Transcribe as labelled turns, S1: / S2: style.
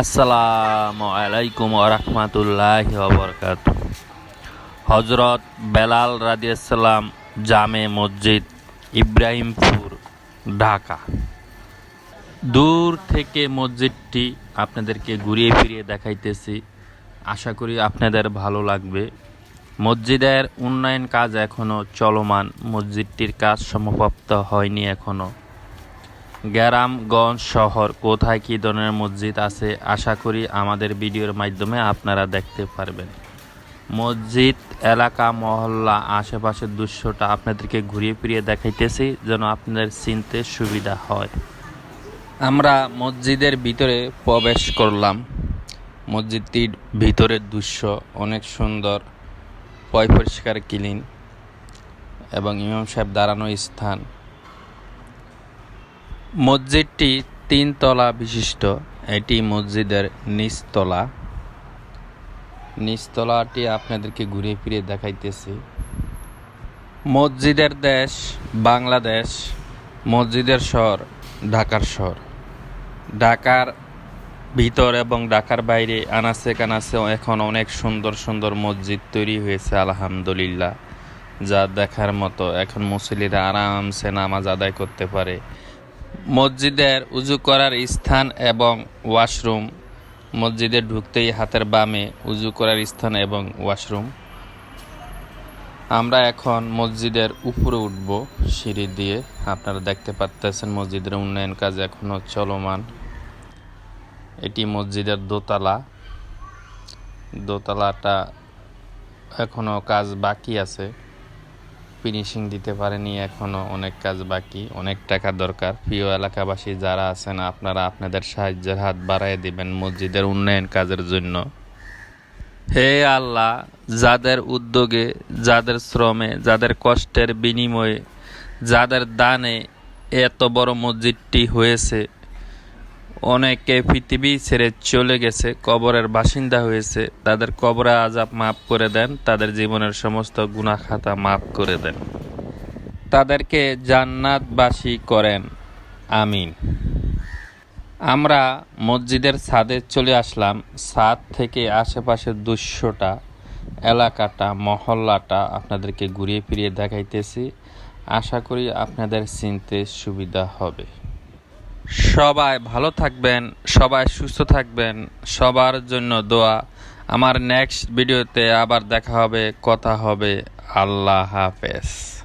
S1: আসসালামু আলাইকুম রহমতুল্লাহ বরকাত হজরত বেলাল রাদিয়াল্লাম জামে মসজিদ ইব্রাহিমপুর, ঢাকা। দূর থেকে মসজিদটি আপনাদেরকে ঘুরিয়ে ফিরিয়ে দেখাইতেছি। আশা করি আপনাদের ভালো লাগবে। মসজিদের উন্নয়ন কাজ এখনও চলমান। মসজিদটির কাজ সমাপ্ত হয়নি এখনও গ্রামগঞ্জ শহর, কোথায় কী ধরনের মসজিদ আছে, আশা করি আমাদের ভিডিওর মাধ্যমে আপনারা দেখতে পারবেন। মসজিদ, এলাকা, মহল্লা, আশেপাশের দৃশ্যটা আপনাদেরকে ঘুরিয়ে ফিরিয়ে দেখাইতেছি যেন আপনাদের চিনতে সুবিধা হয়। আমরা মসজিদের ভিতরে প্রবেশ করলাম। মসজিদটির ভিতরের দৃশ্য অনেক সুন্দর পয় পরিষ্কার, ক্লিন এবং ইমাম সাহেব দাঁড়ানো স্থান। মসজিদটি তিনতলা বিশিষ্ট। এটি মসজিদের নিচতলা নিচতলাটি আপনাদেরকে ঘুরে ফিরে দেখাইতেছি। মসজিদের দেশ বাংলাদেশ, মসজিদের শহর ঢাকার শহর। ঢাকার ভিতর এবং ঢাকার বাইরে আনাচে কানাচে এখন অনেক সুন্দর সুন্দর মসজিদ তৈরি হয়েছে, আলহামদুলিল্লাহ। যা দেখার মতো এখন মুসলিরা আরামসে নামাজ আদায় করতে পারে। মসজিদের উজু করার স্থান এবং ওয়াশরুম। মসজিদে ঢুকতেই হাতের বামে উজু করার স্থান এবং ওয়াশরুম। আমরা এখন মসজিদের উপরে উঠব, সিঁড়ি দিয়ে। আপনারা দেখতে পাচ্তেছেন মসজিদের উন্নয়ন কাজ এখনও চলমান। এটি মসজিদের দোতলা। দোতলাটা এখনও কাজ বাকি আছে। ফিনিশিং দিতে পারেনি এখনও অনেক কাজ বাকি, অনেক টাকা দরকার। প্রিয় এলাকাবাসী যারা আছেন, আপনারা আপনাদের সাহায্যের হাত বাড়াই দিবেন মসজিদের উন্নয়ন কাজের জন্য। হে আল্লাহ, যাদের উদ্যোগে, যাদের শ্রমে, যাদের কষ্টের বিনিময়ে, যাদের দানে এত বড় মসজিদটি হয়েছে অনেকে পৃথিবী ছেড়ে চলে গেছে, কবরের বাসিন্দা হয়েছে। তাদের কবরে আজাব মাফ করে দেন, তাদের জীবনের সমস্ত গুনাহ খাতা মাফ করে দেন। তাদেরকে জান্নাতবাসী করেন। আমিন। আমরা মসজিদের ছাদে চলে আসলাম। ছাদ থেকে আশেপাশের দৃশ্যটা এলাকাটা, মহল্লাটা আপনাদেরকে ঘুরিয়ে ফিরিয়ে দেখাইতেছি। আশা করি আপনাদের চিনতে সুবিধা হবে। সবাই ভালো থাকবেন, সবাই সুস্থ থাকবেন, সবার জন্য দোয়া। আমার নেক্সট ভিডিওতে আবার দেখা হবে, কথা হবে। আল্লাহ হাফেজ।